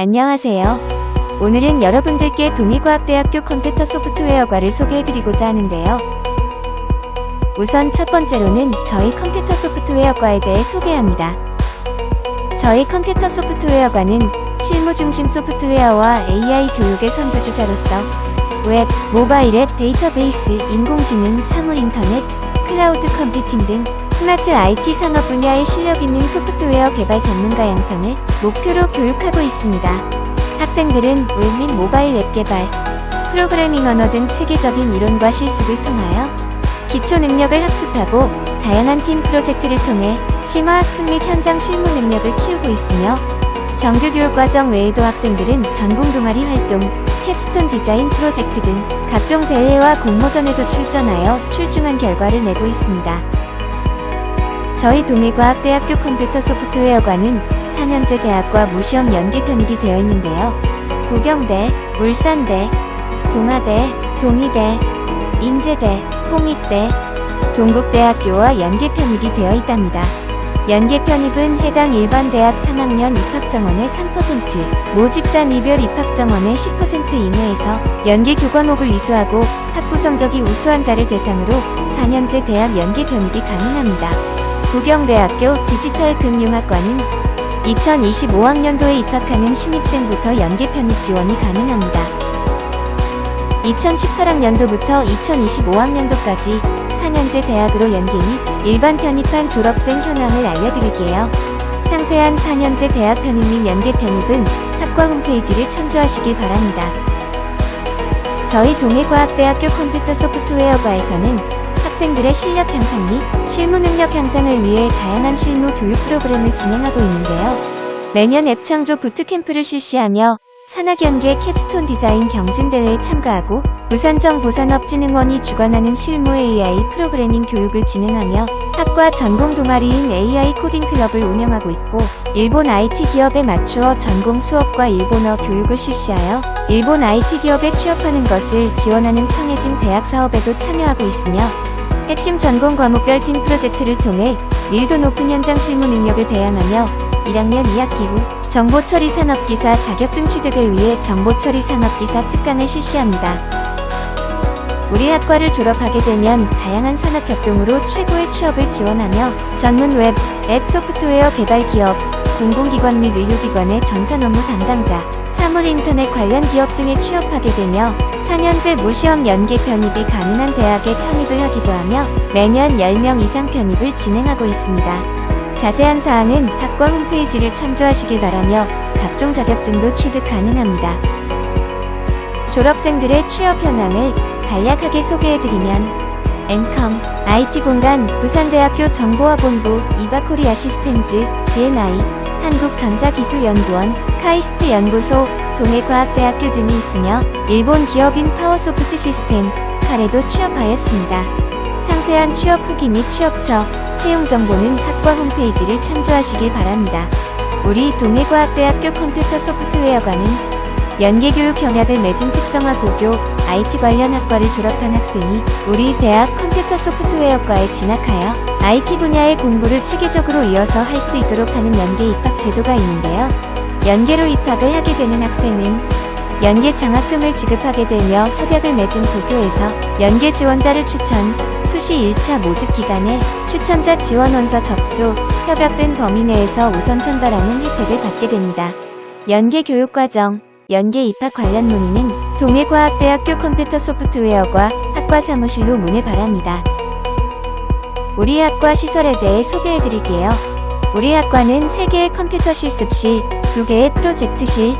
안녕하세요. 오늘은 여러분들께 동의과학대학교 컴퓨터 소프트웨어과를 소개해드리고자 하는데요. 우선 첫 번째로는 저희 컴퓨터 소프트웨어과에 대해 소개합니다. 저희 컴퓨터 소프트웨어과는 실무 중심 소프트웨어와 AI 교육의 선두주자로서 웹, 모바일 앱, 데이터베이스, 인공지능, 사물 인터넷, 클라우드 컴퓨팅 등 스마트 IT 산업 분야의 실력 있는 소프트웨어 개발 전문가 양성을 목표로 교육하고 있습니다. 학생들은 웹 및 모바일 앱 개발, 프로그래밍 언어 등 체계적인 이론과 실습을 통하여 기초 능력을 학습하고 다양한 팀 프로젝트를 통해 심화 학습 및 현장 실무 능력을 키우고 있으며 정규 교육 과정 외에도 학생들은 전공 동아리 활동, 캡스톤 디자인 프로젝트 등 각종 대회와 공모전에도 출전하여 출중한 결과를 내고 있습니다. 저희 동해과학대학교 컴퓨터 소프트웨어과는 4년제 대학과 무시험 연계 편입이 되어 있는데요. 부경대, 울산대, 동아대, 동의대, 인제대, 홍익대, 동국대학교와 연계 편입이 되어 있답니다. 연계 편입은 해당 일반 대학 3학년 입학 정원의 3%, 모집단 이별 입학 정원의 10% 이내에서 연계 교과목을 이수하고 학부 성적이 우수한 자를 대상으로 4년제 대학 연계 편입이 가능합니다. 부경대학교 디지털금융학과는 2025학년도에 입학하는 신입생부터 연계 편입 지원이 가능합니다. 2018학년도부터 2025학년도까지 4년제 대학으로 연계 및 일반 편입한 졸업생 현황을 알려드릴게요. 상세한 4년제 대학 편입 및 연계 편입은 학과 홈페이지를 참조하시길 바랍니다. 저희 동해과학대학교 컴퓨터 소프트웨어과에서는 학생들의 실력 향상 및 실무 능력 향상을 위해 다양한 실무 교육 프로그램을 진행하고 있는데요. 매년 앱 창조 부트캠프를 실시하며 산학연계 캡스톤 디자인 경진대회에 참가하고 부산정보산업진흥원이 주관하는 실무 AI 프로그래밍 교육을 진행하며 학과 전공 동아리인 AI 코딩 클럽을 운영하고 있고 일본 IT 기업에 맞추어 전공 수업과 일본어 교육을 실시하여 일본 IT 기업에 취업하는 것을 지원하는 청해진 대학 사업에도 참여하고 있으며 핵심 전공 과목별 팀 프로젝트를 통해 밀도 높은 현장 실무 능력을 배양하며 1학년 2학기 후 정보처리 산업기사 자격증 취득을 위해 정보처리 산업기사 특강을 실시합니다. 우리 학과를 졸업하게 되면 다양한 산업 협동으로 최고의 취업을 지원하며 전문 웹, 앱 소프트웨어 개발 기업, 공공기관 및 의료기관의 전산 업무 담당자, 사물 인터넷 관련 기업 등에 취업하게 되며 4년제 무시험 연계 편입이 가능한 대학에 편입을 하기도 하며 매년 10명 이상 편입을 진행하고 있습니다. 자세한 사항은 학과 홈페이지를 참조하시길 바라며 각종 자격증도 취득 가능합니다. 졸업생들의 취업 현황을 간략하게 소개해드리면 엔컴, IT공간, 부산대학교 정보화본부, 이바코리아 시스템즈, GNI, 한국전자기술연구원, 카이스트 연구소, 동해과학대학교 등이 있으며 일본 기업인 파워소프트 시스템, 카레도 취업하였습니다. 상세한 취업 후기 및 취업처, 채용 정보는 학과 홈페이지를 참조하시길 바랍니다. 우리 동해과학대학교 컴퓨터 소프트웨어과는 연계교육 경약을 맺은 특성화 고교 IT 관련 학과를 졸업한 학생이 우리 대학 컴퓨터 소프트웨어과에 진학하여 IT 분야의 공부를 체계적으로 이어서 할 수 있도록 하는 연계 입학 제도가 있는데요. 연계로 입학을 하게 되는 학생은 연계 장학금을 지급하게 되며 협약을 맺은 고교에서 연계 지원자를 추천, 수시 1차 모집 기간에 추천자 지원 원서 접수, 협약된 범위 내에서 우선 선발하는 혜택을 받게 됩니다. 연계 교육 과정, 연계 입학 관련 문의는 동해과학대학교 컴퓨터 소프트웨어과 학과 사무실로 문의 바랍니다. 우리 학과 시설에 대해 소개해 드릴게요. 우리 학과는 3개의 컴퓨터 실습실, 2개의 프로젝트실,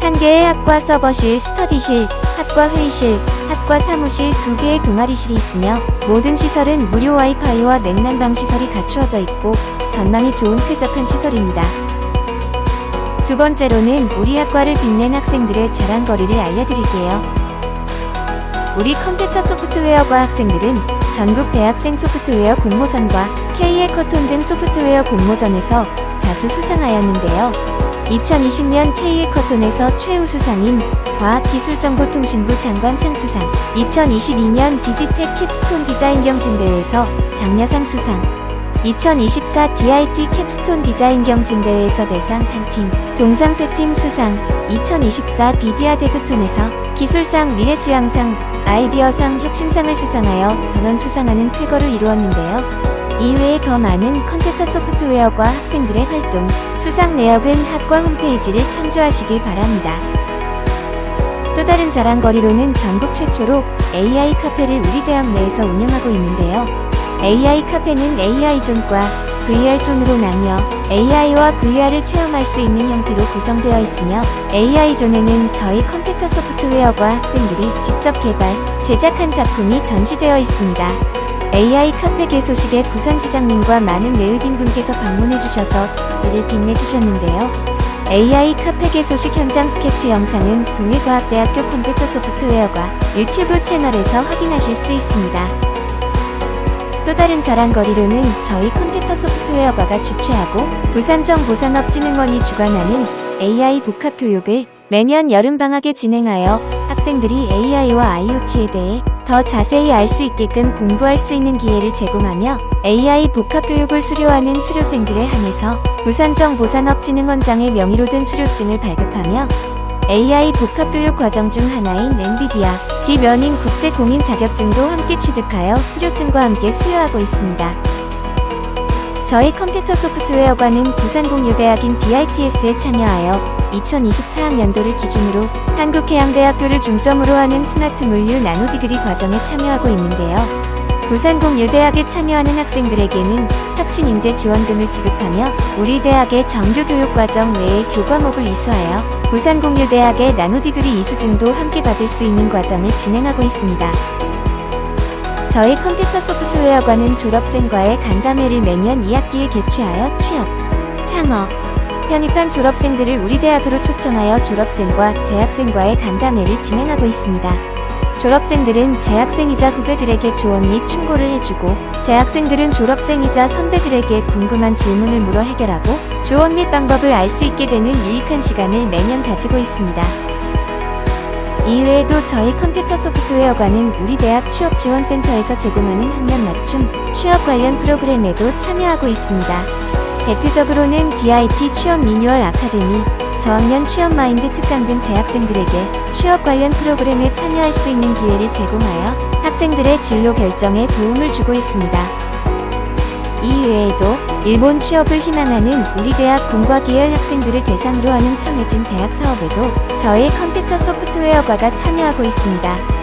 1개의 학과 서버실, 스터디실, 학과 회의실, 학과 사무실 2개의 동아리실이 있으며 모든 시설은 무료 와이파이와 냉난방 시설이 갖추어져 있고 전망이 좋은 쾌적한 시설입니다. 두 번째로는 우리 학과를 빛낸 학생들의 자랑거리를 알려드릴게요. 우리 컴퓨터 소프트웨어과 학생들은 전국 대학생 소프트웨어 공모전과 K해커톤 등 소프트웨어 공모전에서 다수 수상하였는데요. 2020년 K해커톤에서 최우 수상인 과학기술정보통신부 장관상 수상, 2022년 디지텍 캡스톤 디자인 경진대회에서 장려상 수상, 2024 DIT 캡스톤 디자인 경진대회에서 대상 한 팀, 동상 세팀 수상, 2024 비디아 데브톤에서 기술상 미래지향상, 아이디어상 혁신상을 수상하여 번원 수상하는 쾌거를 이루었는데요. 이외에 더 많은 컴퓨터 소프트웨어과 학생들의 활동, 수상 내역은 학과 홈페이지를 참조하시길 바랍니다. 또 다른 자랑거리로는 전국 최초로 AI 카페를 우리 대학 내에서 운영하고 있는데요. AI 카페는 AI존과 VR존으로 나뉘어 AI와 VR을 체험할 수 있는 형태로 구성되어 있으며 AI존에는 저희 컴퓨터 소프트웨어과 학생들이 직접 개발, 제작한 작품이 전시되어 있습니다. AI 카페 개소식에 부산시장님과 많은 네을빈 분께서 방문해주셔서 이를 빛내주셨는데요. AI 카페 개소식 현장 스케치 영상은 동해과학대학교 컴퓨터 소프트웨어과 유튜브 채널에서 확인하실 수 있습니다. 또 다른 자랑거리로는 저희 컴퓨터 소프트웨어과가 주최하고 부산정보산업진흥원이 주관하는 AI 복합 교육을 매년 여름방학에 진행하여 학생들이 AI와 IoT에 대해 더 자세히 알 수 있게끔 공부할 수 있는 기회를 제공하며 AI 복합 교육을 수료하는 수료생들에 한해서 부산정보산업진흥원장의 명의로 든 수료증을 발급하며 AI 복합 교육 과정 중 하나인 엔비디아 딥러닝 국제 공인 자격증도 함께 취득하여 수료증과 함께 수여하고 있습니다. 저희 컴퓨터 소프트웨어과는 부산공유대학인 BITS에 참여하여 2024학년도를 기준으로 한국해양대학교를 중점으로 하는 스마트 물류 나노디그리 과정에 참여하고 있는데요. 부산공유대학에 참여하는 학생들에게는 혁신인재 지원금을 지급하며 우리 대학의 정규 교육과정 외에 교과목을 이수하여 부산공유대학의 나노디그리 이수증도 함께 받을 수 있는 과정을 진행하고 있습니다. 저희 컴퓨터 소프트웨어과는 졸업생과의 간담회를 매년 2학기에 개최하여 취업, 창업, 편입한 졸업생들을 우리 대학으로 초청하여 졸업생과 재학생과의 간담회를 진행하고 있습니다. 졸업생들은 재학생이자 후배들에게 조언 및 충고를 해주고 재학생들은 졸업생이자 선배들에게 궁금한 질문을 물어 해결하고 조언 및 방법을 알 수 있게 되는 유익한 시간을 매년 가지고 있습니다. 이외에도 저희 컴퓨터 소프트웨어과는 우리 대학 취업지원센터에서 제공하는 학년 맞춤 취업 관련 프로그램에도 참여하고 있습니다. 대표적으로는 DIT 취업 미뉴얼 아카데미, 저학년 취업 마인드 특강 등 재학생들에게 취업 관련 프로그램에 참여할 수 있는 기회를 제공하여 학생들의 진로 결정에 도움을 주고 있습니다. 이외에도 일본 취업을 희망하는 우리 대학 공과 계열 학생들을 대상으로 하는 청해진 대학 사업에도 저희 컴퓨터 소프트웨어과가 참여하고 있습니다.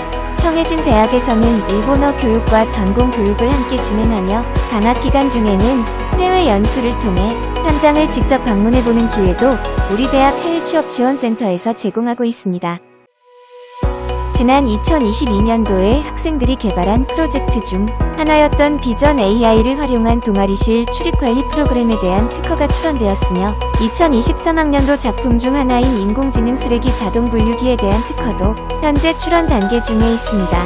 청해진 대학에서는 일본어 교육과 전공 교육을 함께 진행하며 방학 기간 중에는 해외 연수를 통해 현장을 직접 방문해보는 기회도 우리 대학 해외 취업 지원센터에서 제공하고 있습니다. 지난 2022년도에 학생들이 개발한 프로젝트 중 하나였던 비전 AI를 활용한 동아리실 출입관리 프로그램에 대한 특허가 출원되었으며 2023학년도 작품 중 하나인 인공지능 쓰레기 자동 분류기에 대한 특허도 현재 출원 단계 중에 있습니다.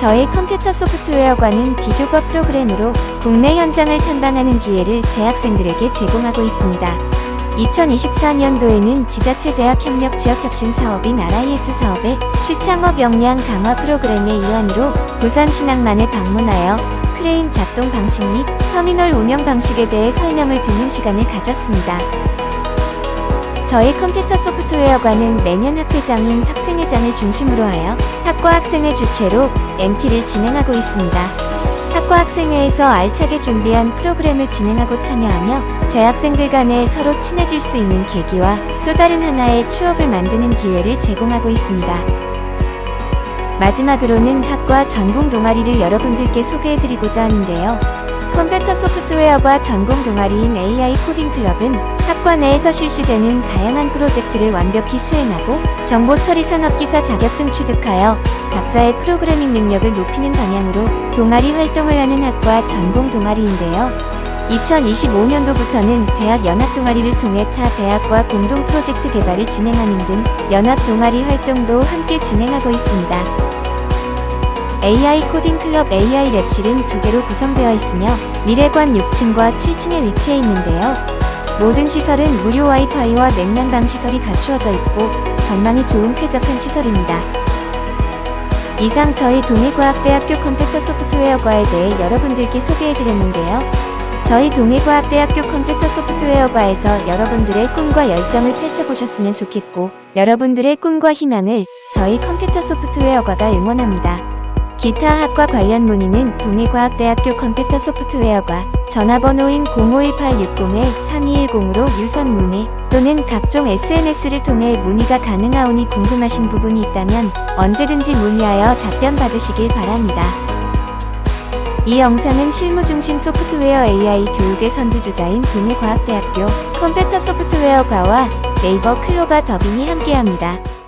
저희 컴퓨터 소프트웨어과는 비교과 프로그램으로 국내 현장을 탐방하는 기회를 재학생들에게 제공하고 있습니다. 2024년도에는 지자체 대학 협력 지역 혁신 사업인 RIS 사업의 취창업 역량 강화 프로그램의 일환으로 부산 신학만에 방문하여 크레인 작동 방식 및 터미널 운영 방식에 대해 설명을 듣는 시간을 가졌습니다. 저희 컴퓨터 소프트웨어과는 매년 학회장인 학생회장을 중심으로 하여 학과 학생회 주최로 MT를 진행하고 있습니다. 학과 학생회에서 알차게 준비한 프로그램을 진행하고 참여하며 재학생들 간에 서로 친해질 수 있는 계기와 또 다른 하나의 추억을 만드는 기회를 제공하고 있습니다. 마지막으로는 학과 전공 동아리를 여러분들께 소개해드리고자 하는데요. 컴퓨터 소프트웨어과 전공 동아리인 AI 코딩 클럽은 학과 내에서 실시되는 다양한 프로젝트를 완벽히 수행하고 정보 처리 산업기사 자격증 취득하여 각자의 프로그래밍 능력을 높이는 방향으로 동아리 활동을 하는 학과 전공 동아리인데요. 2025년도부터는 대학 연합 동아리를 통해 타 대학과 공동 프로젝트 개발을 진행하는 등 연합 동아리 활동도 함께 진행하고 있습니다. AI 코딩 클럽 AI 랩실은 두 개로 구성되어 있으며 미래관 6층과 7층에 위치해 있는데요. 모든 시설은 무료 와이파이와 냉난방 시설이 갖추어져 있고 전망이 좋은 쾌적한 시설입니다. 이상 저희 동해과학대학교 컴퓨터 소프트웨어과에 대해 여러분들께 소개해드렸는데요. 저희 동해과학대학교 컴퓨터 소프트웨어과에서 여러분들의 꿈과 열정을 펼쳐보셨으면 좋겠고, 여러분들의 꿈과 희망을 저희 컴퓨터 소프트웨어과가 응원합니다. 기타 학과 관련 문의는 동해과학대학교 컴퓨터 소프트웨어과 전화번호인 051-860-3210으로 유선 문의 또는 각종 SNS를 통해 문의가 가능하오니 궁금하신 부분이 있다면 언제든지 문의하여 답변 받으시길 바랍니다. 이 영상은 실무 중심 소프트웨어 AI 교육의 선두주자인 동해과학대학교 컴퓨터 소프트웨어과와 네이버 클로바 더빙이 함께합니다.